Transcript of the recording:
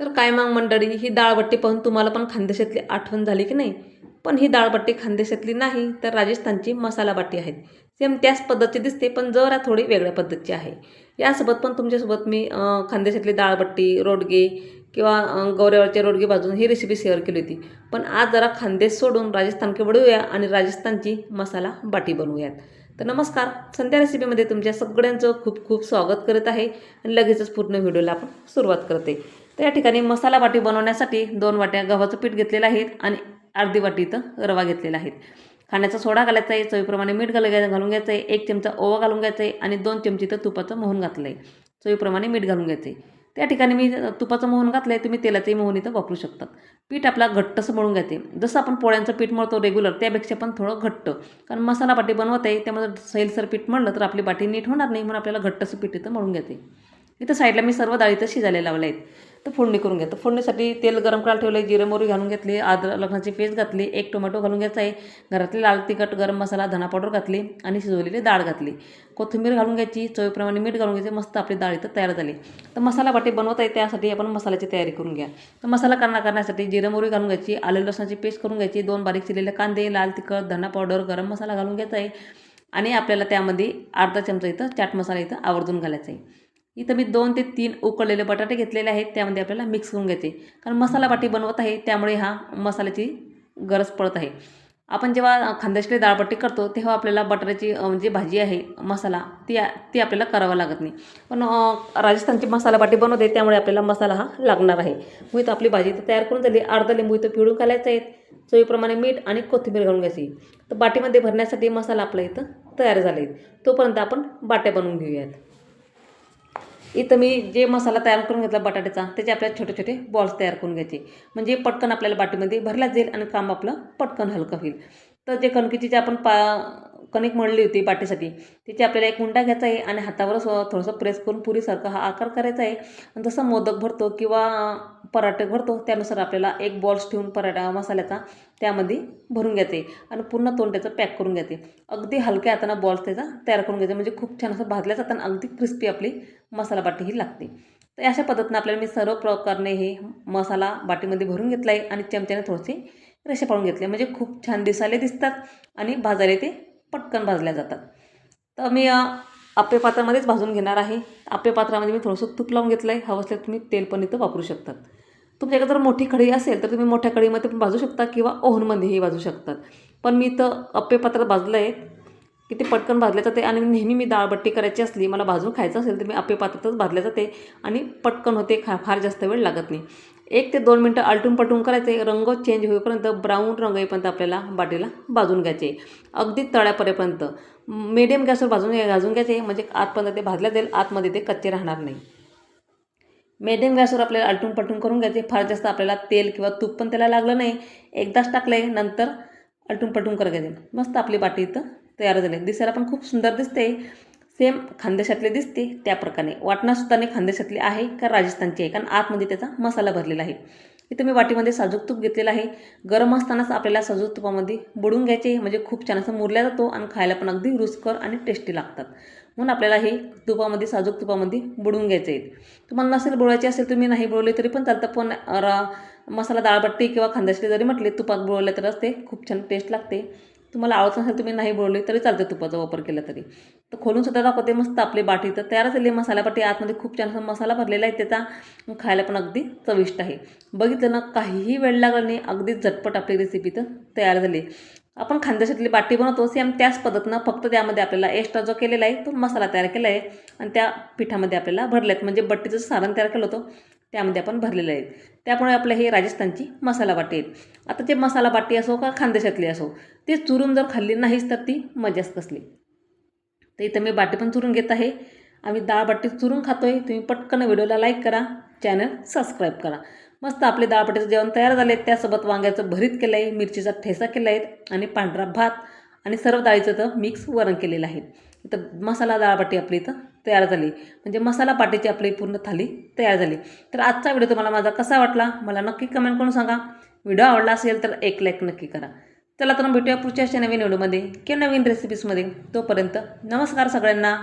तर काय मग मंडळी ही डाळबट्टी पाहून तुम्हाला पण खानदेशातली आठवण झाली की नाही? पण ही डाळबट्टी खानदेशातली नाही तर राजस्थानची मसाला बाटी आहेत. सेम त्याच पद्धतीची दिसते पण जरा थोडी वेगळ्या पद्धतीची आहे. यासोबत पण तुमच्यासोबत मी खानदेशातली डाळबट्टी रोडगे किंवा गौऱ्यावरचे रोडगे भाजून ही रेसिपी शेअर केली होती. पण आज जरा खानदेश सोडून राजस्थानकडे वळूया आणि राजस्थानची मसाला बाटी बनवूयात. तर नमस्कार संध्या रेसिपीमध्ये तुमच्या सगळ्यांचं खूप खूप स्वागत करत आहे आणि लगेचच पूर्ण व्हिडिओला आपण सुरुवात करते. तर या ठिकाणी मसाला वाटी बनवण्यासाठी दोन वाट्या गव्हाचं पीठ घेतलेलं आहे आणि अर्धी वाटी इथं रवा घेतलेला आहे. खाण्याचा सोडा घालायचा आहे चवीप्रमाणे मीठ घाल घालून घ्यायचं आहे एक चमचा ओवा घालून घ्यायचा आहे आणि दोन चमचे इथं तुपाचं मोहन घातलं आहे. चवीप्रमाणे मीठ घालून घ्यायचं आहे. त्या ठिकाणी मी तुपाचं मोहन घातलं आहे तुम्ही तेलाचंही मोहन इथं वापरू शकतात पीठ आपला घट्टसं मळून घ्यायचे जसं आपण पोळ्यांचं पीठ मळतो रेग्युलर त्यापेक्षा पण थोडं घट्ट. कारण मसाला बाटी बनवत आहे त्यामध्ये सैलसर पीठ मळलं तर आपली बाटी नीट होणार नाही म्हणून आपल्याला घट्टसं पीठ इथं मळून घ्यायचे इथं साईडला मी सर्व डाळी इथं शिजायला लावल्या आहेत. तर फोडणी करून घ्या. तर फोडणीसाठी तेल गरम करायला ठेवलं आहे जिरे मोरी घालून घेतली आद्र लग्नाची पेस्ट घातली एक टोमॅटो घालून घ्यायचा आहे. घरातली लाल तिखट गरम मसाला धना पावडर घातली आणि शिजवलेली डाळ घातली. कोथिंबीर घालून घ्यायची चवीप्रमाणे मीठ घालून घ्यायचे मस्त आपली डाळ इथं तयार झाली. तर मसाला वाटी बनवत आहे त्यासाठी आपण मसाल्याची तयारी करून घ्या. तर मसाला करणार करण्यासाठी जिरे मोरी घालून घ्यायची आले लसणाची पेस्ट करून घ्यायची दोन बारीक चिरलेले कांदे लाल तिखट धना पावडर गरम मसाला घालून घ्यायचा आहे. आणि आपल्याला त्यामध्ये अर्धा चमचा इथं चाट मसाला इथं आवर्जून घालायचा आहे. इथं मी दोन ते तीन उकळलेले बटाटे घेतलेले आहेत त्यामध्ये आपल्याला मिक्स करून घ्यायचे कारण मसाला बाटी बनवत आहे त्यामुळे हा मसाल्याची गरज पडत आहे. आपण जेव्हा खानदेशकडे दाळपट्टी करतो तेव्हा आपल्याला बटाट्याची जी भाजी आहे मसाला ती ती आपल्याला करावा लागत नाही. पण राजस्थानची मसाला बाटी बनवते त्यामुळे आपल्याला मसाला हा लागणार आहे. मग तर आपली भाजी तर तयार करून झाली. अर्धा लिंबू इथं पिळून घालायचं आहे. चवीप्रमाणे मीठ आणि कोथिंबीर घालून घ्यायची. तर बाटीमध्ये भरण्यासाठी मसाला आपला इथं तयार झाला आहे तोपर्यंत आपण बाट्या बनवून घेऊयात. इथं मी जे मसाला तयार करून घेतला बटाट्याचा त्याचे आपल्याला छोटे छोटे बॉल्स तयार करून घ्यायचे. म्हणजे पटकन आपल्याला बाटीमध्ये भरला जाईल आणि काम आपलं पटकन हलकं होईल. तर जे कणकीची जे आपण पा कणिक मळली होती बाटीसाठी त्याची आपल्याला एक उंडा घ्यायचा आहे आणि हातावरच थोडंसं प्रेस करून पुरीसारखा हा आकार करायचा आहे. आणि जसं मोदक भरतो किंवा पराठे भरतो त्यानुसार आपल्याला एक बॉल्स ठेवून पराठा मसाल्याचा त्यामध्ये भरून घ्यायचे आणि पूर्ण तोंड त्याचं पॅक करून घ्यायचे. अगदी हलक्या हाताना बॉल्स त्याचा तयार करून घ्यायचे म्हणजे खूप छान असं भाजल्या जाताना अगदी क्रिस्पी आपली मसाला बाटी ही लागते. तर अशा पद्धतीनं आपल्याला मी सर्व प्रकारने हे मसाला बाटीमध्ये भरून घेतला आहे आणि चमच्याने थोडेसे रेषा पाळून घेतले. म्हणजे खूप छान दिसायला दिसतात आणि भाजायला ते पटकन भाजल्या जातात. तर मी अ, पात्रामध्येच भाजून घेणार आहे. आपे पात्रामध्ये मी थोडंसं तूप लावून घेतलं आहे हवं असल्यास तुम्ही तेल पण इथं वापरू शकतात. तुमच्याकडे जर मोठी कढई असेल तर तुम्ही मोठ्या कढईमध्ये पण भाजू शकता किंवा ओव्हनमध्येही भाजू शकतात. पण मी इथं अप्पे पात्रात भाजलं आहे की ते पटकन भाजल्या जाते आणि नेहमी मी डाळबट्टी करायची असली मला भाजून खायचं असेल तर मी आप्पे पात्रातच भाजल्या जाते आणि पटकन होते खा फार जास्त वेळ लागत नाही. एक ते दोन मिनटं आलटून पलटून करायचे. रंग चेंज होईपर्यंत ब्राऊन रंग येईपर्यंत आपल्याला बाटीला भाजून घ्यायचे. अगदी तळ्यापर्यंत. मिडियम गॅसवर भाजून घ्या भाजून घ्यायचे. म्हणजे आतपर्यंत ते भाजल्या जाईल आतमध्ये ते कच्चे राहणार नाही. मेडियम गॅसवर आपल्याला आलटून पलटून करून घ्यायचे. फार जास्त आपल्याला तेल किंवा तूप पण त्याला लागलं नाही. एकदाच टाकलं आहे नंतर आलटून पलटून करत घ्यायचे. मस्त आपली बाटी इथं तयार झाली. दिसायला पण खूप सुंदर दिसते. सेम खानदेशातले दिसते त्याप्रकारे वाटणासुद्धाने वाटणासुद्धा नाही खानदेशातली आहे का राजस्थानची आहे? कारण आतमध्ये त्याचा मसाला भरलेला आहे. इथं मी वाटीमध्ये साजूक तूप घेतलेलं आहे. गरम असतानाच आपल्याला साजूक तुपामध्ये बुडून घ्यायचे. म्हणजे खूप छान असं मुरल्या जातो आणि खायला पण अगदी रुचकर आणि टेस्टी लागतात. म्हणून आपल्याला हे तुपामध्ये साजूक तुपामध्ये बुडून घ्यायचे आहेत. तुम्हाला नसेल बुळवायचे असेल तुम्ही नाही बुडवले तरी पण चालतं. पण रा मसाला डाळबट्टी किंवा खांद्याशी जरी म्हटले तुपात बुडवले तरच ते खूप छान टेस्ट लागते. तुम्हाला आवडत नसेल तुम्ही नाही बोलले तरी चालते तुपाचा वापर केला तरी. तर खोलून सुद्धा दाखवते मस्त आपली बाटी. तर तयार झाली मसाला बाटी आतमध्ये खूप छान असा मसाला भरलेला आहे त्याचा खायला पण अगदी चविष्ट आहे. बघितलं ना काहीही वेळ लागला नाही अगदी झटपट आपली रेसिपी तर तयार झाली. आपण खानदेशातली बाटी बनवतो सेम त्याच पद्धतीनं फक्त त्यामध्ये आपल्याला एक्स्ट्रा जो केलेला आहे तो मसाला तयार केला आहे आणि त्या पिठामध्ये आपल्याला भरल्यात आहेत म्हणजे बट्टीचं सारण तयार केलं होतं त्यामध्ये आपण भरलेलं आहेत. त्यामुळे आपलं हे राजस्थानची मसाला बाटी आहेत. आता ते मसाला बाटी असो का खानदेशातली असो ते चुरून जर खाल्ली नाहीच तर ती मजाच कसली तर इथं मी बाटी पण चुरून घेत आहे. आम्ही डाळ बाटी चुरून खातो आहे तुम्ही पटकन व्हिडिओला लाईक करा चॅनल सबस्क्राईब करा. मस्त आपले डाळबटीचं जेवण तयार झाले त्यासोबत वांग्याचं भरीत केलं आहे मिरचीचा ठेसा केला आहे आणि पांढरा भात आणि सर्व डाळीचं तर मिक्स वरण केलेलं आहे. इथं मसाला डाळबाटी आपली इथं तयार झाली. म्हणजे मसाला पाटीची आपली पूर्ण थाली तयार झाली. तर आजचा व्हिडिओ तुम्हाला माझा कसा वाटला? मला नक्की कमेंट करून सांगा. व्हिडिओ आवडला असेल तर एक लाईक नक्की करा. चला तर मग भेटूया पुढच्या अशा नवीन व्हिडिओमध्ये किंवा नवीन रेसिपीजमध्ये तोपर्यंत नमस्कार सगळ्यांना.